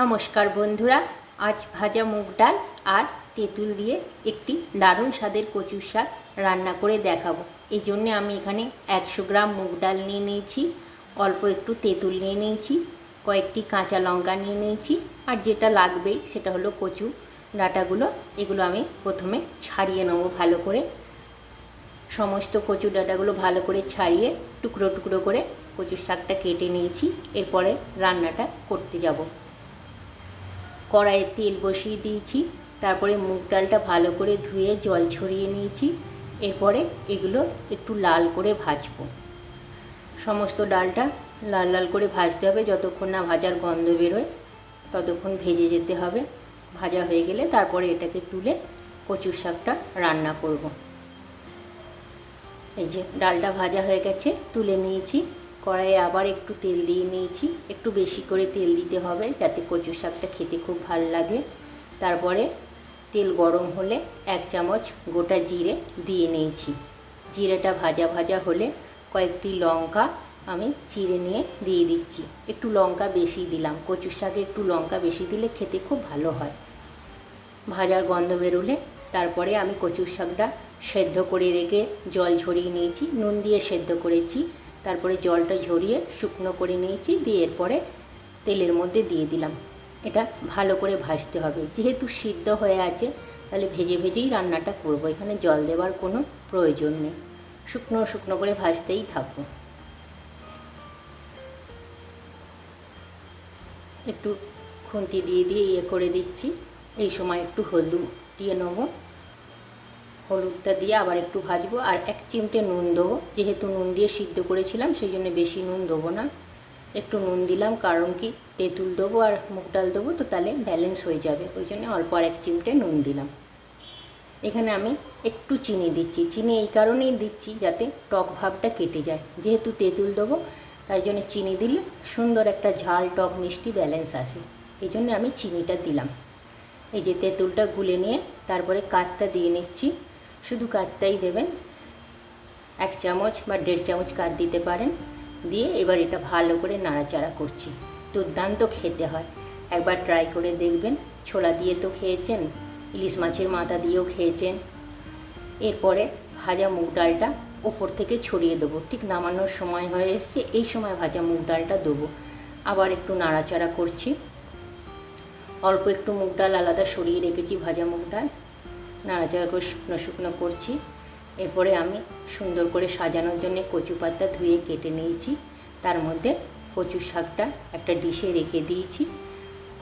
নমস্কার বন্ধুরা, আজ ভাজা মুগ ডাল আর তেঁতুল দিয়ে একটি দারুণ স্বাদের কচুর শাক রান্না করে দেখাবো। এই জন্যে আমি এখানে একশো গ্রাম মুগ ডাল নিয়ে নিয়েছি, অল্প একটু তেঁতুল নিয়ে নিয়েছি, কয়েকটি কাঁচা লঙ্কা নিয়ে নিয়েছি আর যেটা লাগবেই সেটা হলো কচু ডাঁটাগুলো। এগুলো আমি প্রথমে ছাড়িয়ে নেব ভালো করে। সমস্ত কচু ডাঁটাগুলো ভালো করে ছাড়িয়ে টুকরো টুকরো করে কচুর শাকটা কেটে নিয়েছি। এরপরে রান্নাটা করতে যাব। কড়াইয়ে তেল বসিয়ে দিয়েছি, তারপরে মুগ ডালটা ভালো করে ধুয়ে জল ছড়িয়ে নিয়েছি, এরপরে এগুলো একটু লাল করে ভাজবো। সমস্ত ডালটা লাল লাল করে ভাজতে হবে, যতক্ষণ না ভাজার গন্ধ বেরোয় ততক্ষণ ভেজে যেতে হবে। ভাজা হয়ে গেলে তারপরে এটাকে তুলে কচুর শাকটা রান্না করব। এই যে ডালটা ভাজা হয়ে গেছে, তুলে নিয়েছি। কড়াইয়ে আবার একটু তেল দিয়ে নিয়েছি। একটু বেশি করে তেল দিতে হবে যাতে কচু শাকটা খেতে খুব ভালো লাগে। তারপরে তেল গরম হলে এক চামচ গোটা জিরে দিয়ে নিয়েছি। জিরেটা ভাজা ভাজা হলে কয়েকটি লঙ্কা আমি চিড়ে নিয়ে দিয়ে দিচ্ছি। একটু লঙ্কা বেশি দিলাম। কচুর শাকে একটু লঙ্কা বেশি দিলে খেতে খুব ভালো হয়। ভাজার গন্ধ বেরোলে তারপরে আমি কচুর শাকটা সেদ্ধ করে রেখে জল ঝরিয়ে নিয়েছি। নুন দিয়ে সেদ্ধ করেছি। তারপরে জলটা ঝরিয়ে শুকনো করে নিয়েছি, দিয়ে এরপরে তেলের মধ্যে দিয়ে দিলাম। এটা ভালো করে ভাজতে হবে। যেহেতু সিদ্ধ হয়ে আছে, তাহলে ভেজে ভেজেই রান্নাটা করব। এখানে জল দেওয়ার কোনো প্রয়োজন নেই। শুকনো শুকনো করে ভাজতেই থাকব একটু খুন্তি দিয়ে দিয়ে ইয়ে করে দিচ্ছি। এই সময় একটু হলুদ দিয়ে নেব। হলুদটা দিয়ে আবার একটু ভাজবো আর এক চিমটে নুন দেবো। যেহেতু নুন দিয়ে সিদ্ধ করেছিলাম, সেই জন্য বেশি নুন দেবো না। একটু নুন দিলাম, কারণ কি তেঁতুল দেবো আর মুগ ডাল দেবো, তো তাহলে ব্যালেন্স হয়ে যাবে। ওই জন্য অল্প আর এক চিমটে নুন দিলাম। এখানে আমি একটু চিনি দিচ্ছি। চিনি এই কারণেই দিচ্ছি যাতে টক ভাবটা কেটে যায়। যেহেতু তেঁতুল দেবো, তাই জন্য চিনি দিলে সুন্দর একটা ঝাল, টক, মিষ্টি ব্যালেন্স আসে। এই জন্য আমি চিনিটা দিলাম। এই যে তেঁতুলটা গুলে নিয়ে তারপরে কাঠটা দিয়ে নিচ্ছি। শুধু কাঠটাই দেবেন। এক চামচ বা দেড় চামচ কাঠ দিতে পারেন। দিয়ে এবার এটা ভালো করে নাড়াচাড়া করছি। দুর্দান্ত খেতে হয়। একবার ট্রাই করে দেখবেন। ছোলা দিয়ে তো খেয়েছেন, ইলিশ মাছের মাথা দিয়েও খেয়েছেন। এরপরে ভাজা মুগ ডালটা ওপর থেকে ছড়িয়ে দেবো। ঠিক নামানোর সময় হয়ে এসছে, এই সময় ভাজা মুগ ডালটা দেবো। আবার একটু নাড়াচাড়া করছি। অল্প একটু মুগ ডাল আলাদা সরিয়ে রেখেছি ভাজা মুগ ডাল। নাড়াচাড়া করে শুকনো শুকনো করছি। এরপরে আমি সুন্দর করে সাজানোর জন্য কচু পাতা ধুয়ে কেটে নিয়েছি। তার মধ্যে কচু শাকটা একটা ডিশে রেখে দিয়েছি।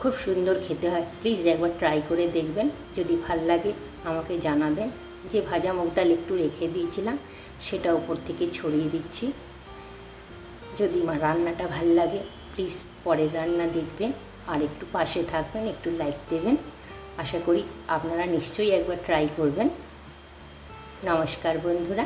খুব সুন্দর খেতে হয়। প্লিজ একবার ট্রাই করে দেখবেন। যদি ভালো লাগে আমাকে জানাবেন। যে ভাজা মুগ ডাল একটু রেখে দিয়েছিলাম, সেটা ওপর থেকে ছড়িয়ে দিচ্ছি। যদি রান্নাটা ভালো লাগে, প্লিজ পরের রান্না দেখবেন। আর একটু পাশে থাকবেন, একটু লাইক দেবেন। আশা করি আপনারা নিশ্চয়ই একবার ট্রাই করবেন। নমস্কার বন্ধুরা।